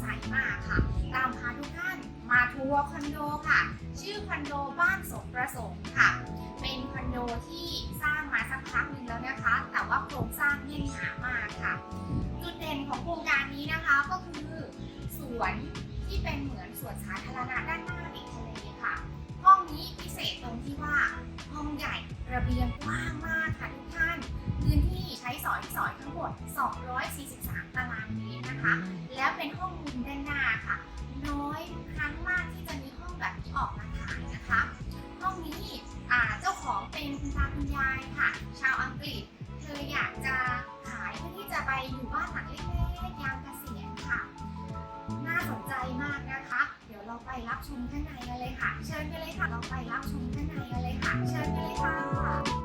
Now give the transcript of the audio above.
ใส่มาค่ะ ตามพาทุกท่านมาทัวร์คอนโดค่ะ ชื่อคอนโดบ้านสมประสงค์ค่ะ เป็นคอนโดที่สร้างมาสักพักหนึ่งแล้วนะคะ แต่ว่าโครงสร้างแน่นหนามากค่ะ จุดเด่นของโครงการนี้นะคะก็คือสวนที่เป็นเหมือนสวนสาธารณะด้านหน้าติดทะเลค่ะ ห้องนี้พิเศษตรงที่ว่าห้องใหญ่ระเบียงกว้างมากค่ะทุกท่าน พื้นที่ใช้สอยสอยทั้งหมด 243 ตารางเมตรนะคะ เป็นห้องมุมด้านหน้าค่ะ น้อยครั้งมากที่จะมีห้องแบบนี้ออกมาขายนะคะ ห้องนี้เจ้าของเป็นคุณตาคุณยายค่ะ ชาวอังกฤษ เธออยากจะขายเพื่อที่จะไปอยู่บ้านหลังเล็กๆยามเกษียณค่ะ น่าสนใจมากนะคะ เดี๋ยวเราไปรับชมข้างในกันเลยค่ะ เชิญกันเลยค่ะ เราไปรับชมข้างในกันเลยค่ะ เชิญกันเลยค่ะ